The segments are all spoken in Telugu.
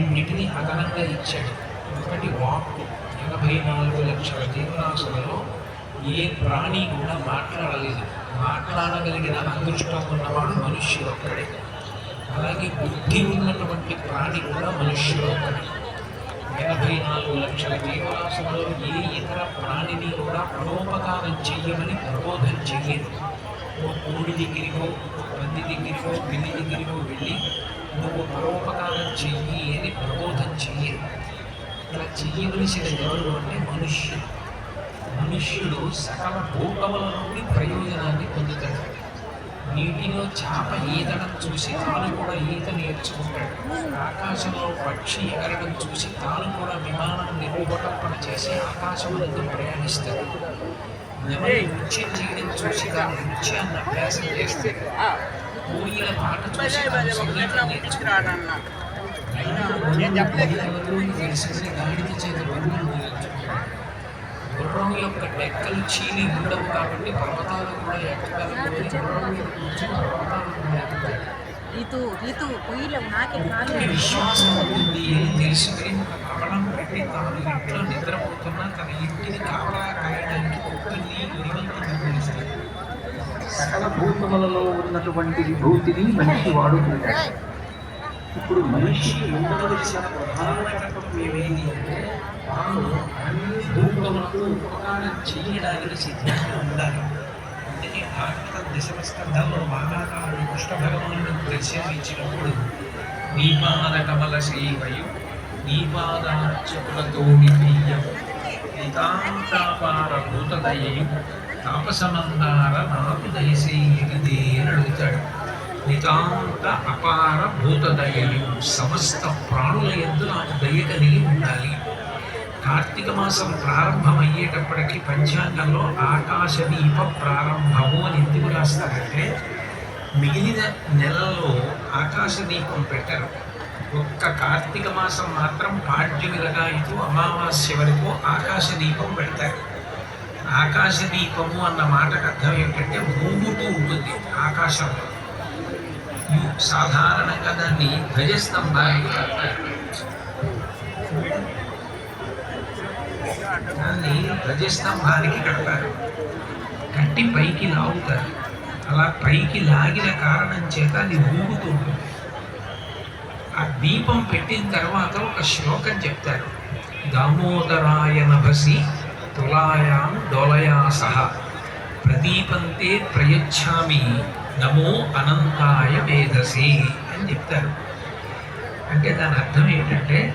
రెండింటిని అదనంగా ఇచ్చాడు. ఒకటి వాక్కు ఎనభై నాలుగు లక్షల జీవరాశులలో ఏ ప్రాణి కూడా మాట్లాడలేదు. మాట్లాడగలిగిన అదృష్టం ఉన్నవాడు మనుష్యుడు ఒక్కడే. అలాగే బుద్ధి ఉన్నటువంటి ప్రాణి కూడా మనుష్యుడు ఒక్కడే. ఎనభై నాలుగు లక్షల జీవరాశులలో ఏ ఇతర ప్రాణిని కూడా పరోపకారం చెయ్యమని ప్రబోధం చెయ్యదు ఓ కోడి దగ్గరికో పంది దగ్గరికో పిల్లి దగ్గరికో వెళ్ళి నువ్వు పరోపకారం చెయ్యి అని ప్రబోధం చెయ్యి. ఇలా చెయ్యవలసిన ఎవరు అంటే మనుష్యుడు. మనుష్యుడు సకల భూకముల నుండి ప్రయోజనాన్ని పొందుతాడు. నీటిలో చేప ఈదడం చూసి తాను కూడా ఈత నేర్చుకుంటాడు. ఆకాశంలో పక్షి ఎగరడం చూసి తాను కూడా విమానం నిర్వహణ చేసి ఆకాశంలో ప్రయాణిస్తాడు. నృత్యం చేయడం చూసి దాని నృత్యాన్ని అభ్యాసం చేస్తాడు. కోయిల పాట చూసి నేను చెప్పలేదు. చేత గుర్రం యొక్క డెక్కలు చీలి ఉండవు కాబట్టి పర్వతాలు కూడా ఎక్కగలవు గుర్రం మీద కూర్చొని పర్వతాలు కూడా ఎక్కుతాడు రీతు రీతు పొయ్యిలో నాకే ఈ నాకే విశ్వాసం ఉంటుంది అని తెలుసుకుని ఒక కవలం పెట్టి తాను ఇంట్లో నిద్రపోతున్నా తన ఇంటిని కావలా కాయడానికి ఒక్కరిని గురివంతం నిర్వహిస్తాడు సకల భూతములలో ఉన్నటువంటి విభూతిని మనిషి వాడుకుంటాడు. ఇప్పుడు మనిషికి ఉండవలసిన ప్రధాన తత్వం ఏమేది అంటే తాను అన్ని భూతములకు ఉపకారం చేయడానికి సిద్ధంగా ఉండాలి. అందుకే భారత దశమస్కంధంలో మహాకారుడు కృష్ణ భగవానుడు దర్శనమిచ్చినప్పుడు నీపాద కమల శ్రీవయు నీపాదార్చకులతో నితాంతాపార భూతదయు తాపసమందార నాకు దయసేది అని అడుగుతాడు నితాంత అపార భూతదయలు సమస్త ప్రాణుల ఎందు నాకు దయ కలిగి ఉండాలి. కార్తీక మాసం ప్రారంభమయ్యేటప్పటికీ పంచాంగంలో ఆకాశ దీప ప్రారంభము అని ఎందుకు రాస్తారంటే మిగిలిన నెలలో ఆకాశ దీపం పెట్టరు. ఒక్క కార్తీక మాసం మాత్రం పాడ్యమి లగాయితూ అమావాస్య వరకు ఆకాశ దీపం పెడతారు. ఆకాశ దీపము అన్న మాటకు అర్థం ఏంటంటే ఊగుతూ ఉంటుంది ఆకాశంలో. సాధారణంగా దాన్ని ధ్వజస్తంభానికి కడతారు దాన్ని ధ్వజస్తంభానికి కడతారు. కట్టి పైకి లాగుతారు. అలా పైకి లాగిన కారణం చేత అది ఊగుతుంటుంది ఆ దీపం పెట్టిన తర్వాత ఒక శ్లోకం చెప్తారు. దామోదరాయ నభసి తులాయాం దోలయా సహ. ప్రదీపంతే ప్రయచ్ఛామి నమో అనంతాయ వేదసి అని చెప్తారు. అంటే దాని అర్థం ఏంటంటే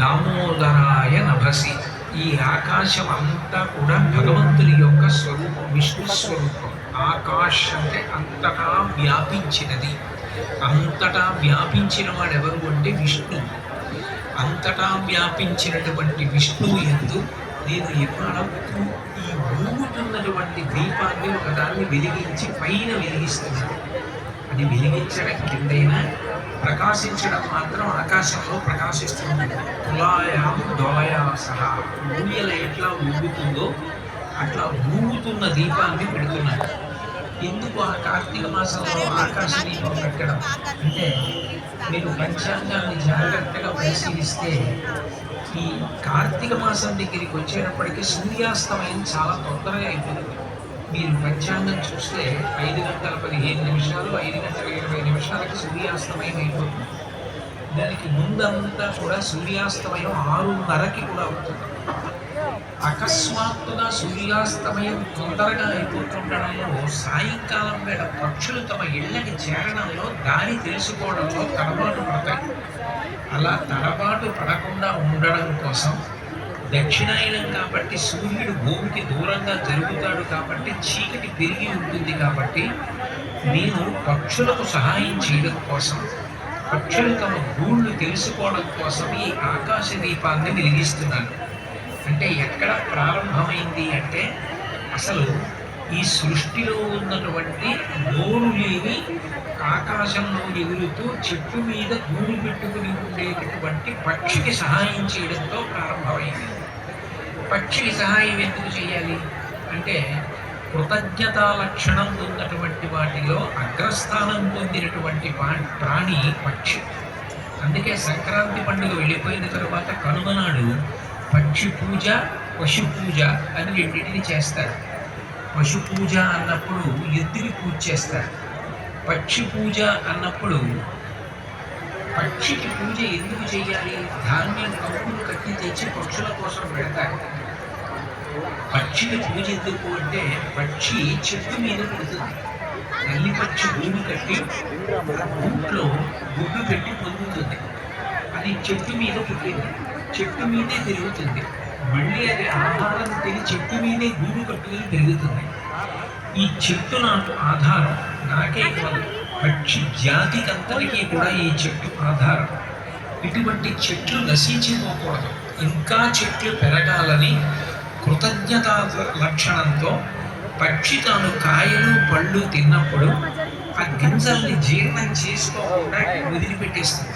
దామోదరాయ నభసి. ఈ ఆకాశం అంతా కూడా భగవంతుని యొక్క స్వరూపం విష్ణు స్వరూపం. ఆకాశ్ అంటే అంతటా వ్యాపించినది. అంతటా వ్యాపించిన వాడు ఎవరు అంటే విష్ణు. అంతటా వ్యాపించినటువంటి విష్ణువు ఎందు నేను ఎప్పుడూ ఈ ఊగుతున్నటువంటి దీపాన్ని ఒకదాన్ని వెలిగించి పైన వెలిగిస్తున్నాను. అది వెలిగించడం కిందైనా ప్రకాశించడం మాత్రం ఆకాశంలో ప్రకాశిస్తుంది. తులాయాం దోలయా సహా ఊయల ఎట్లా ఊగుతుందో అట్లా ఊగుతున్న దీపాన్ని పెడుతున్నాను. ఎందుకు ఆ కార్తీక మాసంలో ఆకాశ దీపం పెట్టడం? అంటే మీరు పంచాంగాన్ని జాగ్రత్తగా పరిశీలిస్తే ఈ కార్తీక మాసం దగ్గరికి వచ్చేటప్పటికి సూర్యాస్తమయం చాలా తొందరగా అయిపోతుంది. మీరు పంచాంగం చూస్తే ఐదు గంటల పదిహేను నిమిషాలు ఐదు గంటల ఇరవై నిమిషాలకి సూర్యాస్తమయం అయిపోతుంది. దానికి ముందంతా కూడా సూర్యాస్తమయం ఆరున్నరకి కూడా అవుతుంది. అకస్మాత్తుగా సూర్యాస్తమయం తొందరగా అయిపోతుండడంలో సాయంకాలం వేళ పక్షులు తమ ఇళ్ళకి చేరడంలో దారి తెలుసుకోవడంలో తడబాటు పడతాయి అలా తడబాటు పడకుండా ఉండడం కోసం దక్షిణాయనం కాబట్టి సూర్యుడు భూమికి దూరంగా జరుగుతాడు కాబట్టి చీకటి పెరిగి ఉంటుంది కాబట్టి నేను పక్షులకు సహాయం చేయడం కోసం పక్షులు తమ గూళ్ళు తెలుసుకోవడం కోసం ఈ ఆకాశ దీపాన్ని వెలిగిస్తున్నాను. అంటే ఎక్కడ ప్రారంభమైంది అంటే అసలు ఈ సృష్టిలో ఉన్నటువంటి నోరు లేని ఆకాశంలో ఎగురుతూ చెట్టు మీద గూడు పెట్టుకుని ఉండేటటువంటి పక్షికి సహాయం చేయడంతో ప్రారంభమైంది. పక్షికి సహాయం ఎందుకు చేయాలి? అంటే కృతజ్ఞతా లక్షణం ఉన్నటువంటి వాటిలో అగ్రస్థానం పొందినటువంటి ప్రాణి పక్షి. అందుకే సంక్రాంతి పండుగ వెళ్ళిపోయిన తర్వాత కనుమనాడు పక్షి పూజ పశు పూజ అని రెండింటిని చేస్తారు. పశు పూజ అన్నప్పుడు ఎద్దుని పూజ చేస్తారు. పక్షి పూజ అన్నప్పుడు పక్షికి పూజ ఎందుకు చేయాలి? ధాన్యం కప్పులు కట్టి తెచ్చి పక్షుల కోసం పెడతారు. పక్షికి పూజ ఎందుకు అంటే పక్షి చెట్టు మీద పెడుతుంది. తల్లి పక్షి భూమి కట్టి ఇంట్లో గుడ్డు పెట్టి పొందుతుంది. అది చెట్టు మీద పుట్టింది. చెట్టు మీదే తిరుగుతుంది. మళ్ళీ అది ఆహారం తిని చెట్టు మీదే గూడు కట్టుకుని పెరుగుతుంది ఈ చెట్టు నాకు ఆధారం. నాకే కాదు పక్షి జాతికంతటికీ కూడా ఈ చెట్టు ఆధారం. ఇటువంటి చెట్లు నశించిపోకూడదు. ఇంకా చెట్లు పెరగాలని కృతజ్ఞత లక్షణంతో పక్షి తాను కాయలు పళ్ళు తిన్నప్పుడు ఆ గింజల్ని జీర్ణం చేసుకోకుండా వదిలిపెట్టేస్తుంది.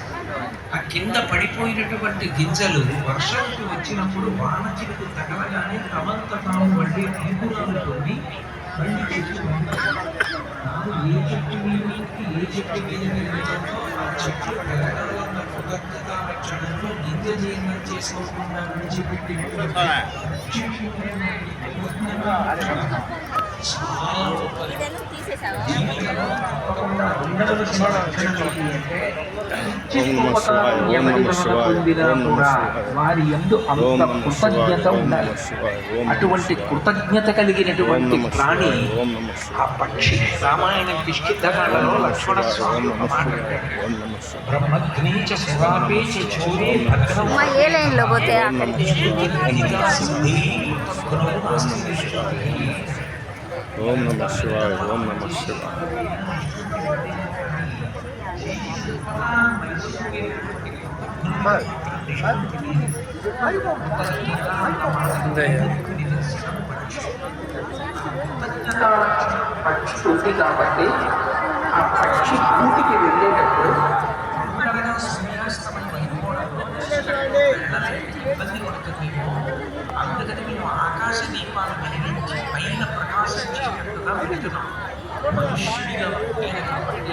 ఆ కింద పడిపోయినటువంటి గింజలు వర్షానికి వచ్చినప్పుడు వాన చిరుకు తగలగానే తమంత తాము మళ్ళీ అంకురాలు చెట్టు తాను ఏ చెట్టు మీద నుంచి ఏ చెట్టు మీద పెరుగుతుందో ఆ చెట్టు పెరగాలన్న కృతజ్ఞత లక్షణంతో గింజ జీర్ణం చేసుకోకుండా విడిచిపెట్టినటువంటి చాలా గొప్పది. జీవితంలో తప్పకుండా ఏంటి అంటే వారి ఎందు ఓం అంత నమః శివాయ, కృతజ్ఞత ఓం ఉండాలి అటువంటి. కృతజ్ఞత కలిగినటువంటి ప్రాణి. ఆ పక్షి రామాయణం లక్ష్మణ స్వామి చోరే ఏ లైన్లో పోతే. ఓం నమః శివాయ ఓం నమః శివాయ పక్షి ఉంది కాబట్టి ఆ పక్షి కూటికి వెళ్ళేటప్పుడు ఇబ్బంది పడుతుందేమో అందుకని మేము ఆకాశ దీపాలు వెలిగించి పైన ప్రకాశించేటట్టుగా పెడుతున్నాం మనుష్యుడిగా పుట్టిన కాబట్టి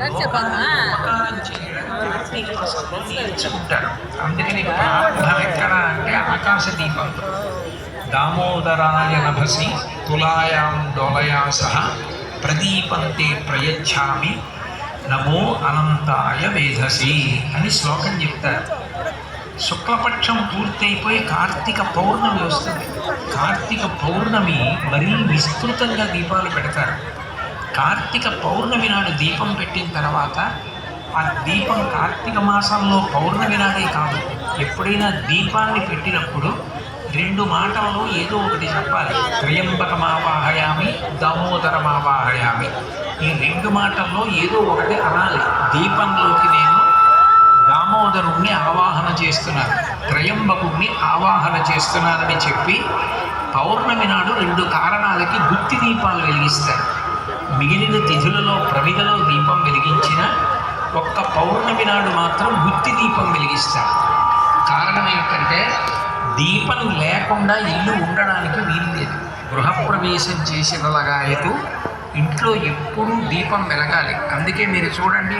చెప్పమ్మా. అందుకని ప్రార్థన ఎక్కడ అంటే ఆకాశ దీపం దామోదరాయ నభసి తులాయాం డోలయా సహ ప్రదీపంతే ప్రయచ్ఛామి నమో అనంతాయ వేధసి అని శ్లోకం చెప్తారు. శుక్లపక్షం పూర్తయిపోయి కార్తీక పౌర్ణమి వస్తుంది. కార్తీక పౌర్ణమి మరీ విస్తృతంగా దీపాలు పెడతారు. కార్తీక పౌర్ణమి నాడు దీపం పెట్టిన తర్వాత ఆ దీపం కార్తీక మాసంలో పౌర్ణమి నాడే కాదు. ఎప్పుడైనా దీపాన్ని పెట్టినప్పుడు రెండు మాటల్లో ఏదో ఒకటి చెప్పాలి. త్రయంబకమావాహయామి దామోదరమావాహయామి. ఈ రెండు మాటల్లో ఏదో ఒకటి అనాలి. దీపంలోకి నేను దామోదరుణ్ణి ఆవాహన చేస్తున్నాను. త్రయంబకుణ్ణి ఆవాహన చేస్తున్నానని చెప్పి పౌర్ణమి నాడు రెండు కారణాలకి గుత్తి దీపాలు వెలిగిస్తారు. మిగిలిన తిథులలో ప్రవిధలో దీపం వెలిగించిన ఒక్క పౌర్ణమి నాడు మాత్రం గుత్తి దీపం వెలిగిస్తారు. కారణం ఏమిటంటే దీపం లేకుండా ఇల్లు ఉండడానికి వీలు లేదు. గృహప్రవేశం చేసిన అయితే ఇంట్లో ఎప్పుడూ దీపం వెలగాలి. అందుకే మీరు చూడండి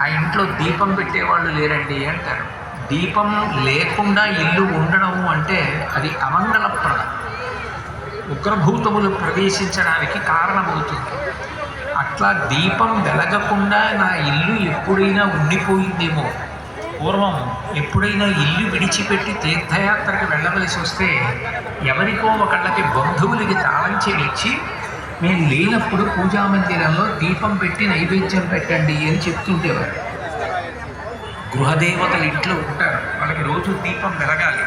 ఆ ఇంట్లో దీపం పెట్టేవాళ్ళు లేరండి అంటారు. దీపం లేకుండా ఇల్లు ఉండడం అంటే అది అమంగళప్రదం ఉగ్రభూతములు ప్రవేశించడానికి కారణమవుతుంది. అట్లా దీపం వెలగకుండా నా ఇల్లు ఎప్పుడైనా ఉండిపోయిందేమో. పూర్వం ఎప్పుడైనా ఇల్లు విడిచిపెట్టి తీర్థయాత్రకు వెళ్ళవలసి వస్తే ఎవరికో ఒకళ్ళకి బంధువులకి తాళం చెల్లించి మేము లేనప్పుడు పూజా మందిరంలో దీపం పెట్టి నైవేద్యం పెట్టండి అని చెప్తుంటేవారు గృహదేవతలు ఇంట్లో ఉంటారు. వాళ్ళకి రోజు దీపం వెలగాలి.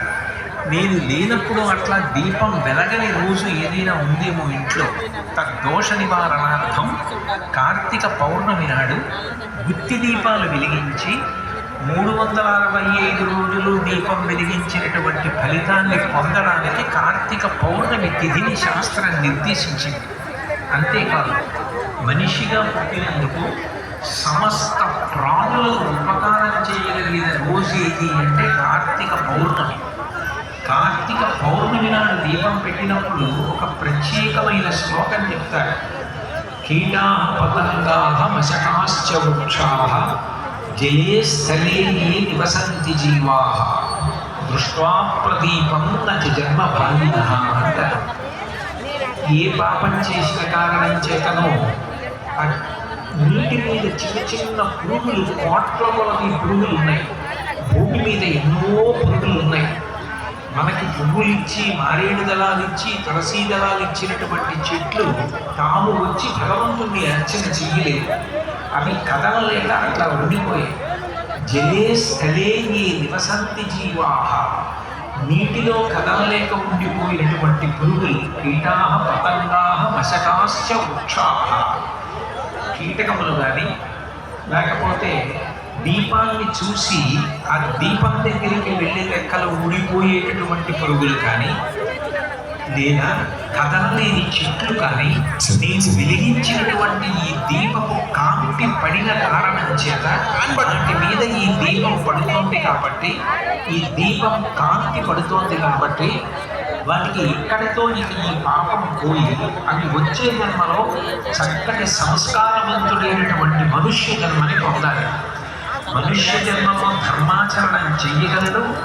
నేను లేనప్పుడు అట్లా దీపం వెలగని రోజు ఏదైనా ఉందేమో ఇంట్లో. తద్దోష నివారణార్థం కార్తీక పౌర్ణమి నాడు గుత్తి దీపాలు వెలిగించి మూడు వందల అరవై ఐదు రోజులు దీపం వెలిగించినటువంటి ఫలితాన్ని పొందడానికి కార్తీక పౌర్ణమి తిథిని శాస్త్రం నిర్దేశించింది. అంతేకాదు మనిషిగా పుట్టినందుకు సమస్త ప్రాణులకు ఉపకారం చేయగలిగిన రోజు ఏది అంటే కార్తీక పౌర్ణమి. కార్తీక పౌర్ణమి నాడు దీపం పెట్టినప్పుడు ఒక ప్రత్యేకమైన శ్లోకం చెప్తాడు కీటా పతంగా మశకాశ్చ వృక్షా జయే స్థలే నివసంతి జీవా. దృష్ట్వా ప్రదీపం నచ జన్మ భాగిన అంటారు. ఏ పాపం చేసిన కారణం చేతనో నీటి మీద చిన్న చిన్న పురుగులు కోట్ల కొలది పురుగులు ఉన్నాయి. భూమి మీద ఎన్నో పురుగులు ఉన్నాయి. మనకి పువ్వులు ఇచ్చి మారేడు దళాలు ఇచ్చి తులసీ దళాలు ఇచ్చినటువంటి చెట్లు తాము వచ్చి భగవంతుణ్ణి అర్చన చెయ్యలేదు అవి కదలలేక అట్లా ఉండిపోయాయి. జలే స్థలే ఈ నివసంతి జీవాహ నీటిలో కదలలేక ఉండిపోయినటువంటి పురుగులు కీటా పతంగా మశకాశ్చ వృక్షాహ కీటకములు కానీ లేకపోతే దీపాన్ని చూసి ఆ దీపం దగ్గరికి వెళ్ళే లెక్కలు ఊడిపోయేటటువంటి పురుగులు కానీ లేదా కదలలేని చెట్లు కానీ నేను వెలిగించినటువంటి ఈ దీపపు కాంతి పడిన కారణం చేత వాటి మీద ఈ దీపం పడుతోంది కాబట్టి ఈ దీపం కాంతి పడుతోంది కాబట్టి వాటికి ఇక్కడితో ఇక ఈ పాపం పోయి అవి వచ్చే జన్మలో చక్కటి సంస్కారవంతుడైనటువంటి మనుష్య జన్మని పొందాలి. మనుష్య జన్మలో ధర్మాచరణ చెయ్యగలడు?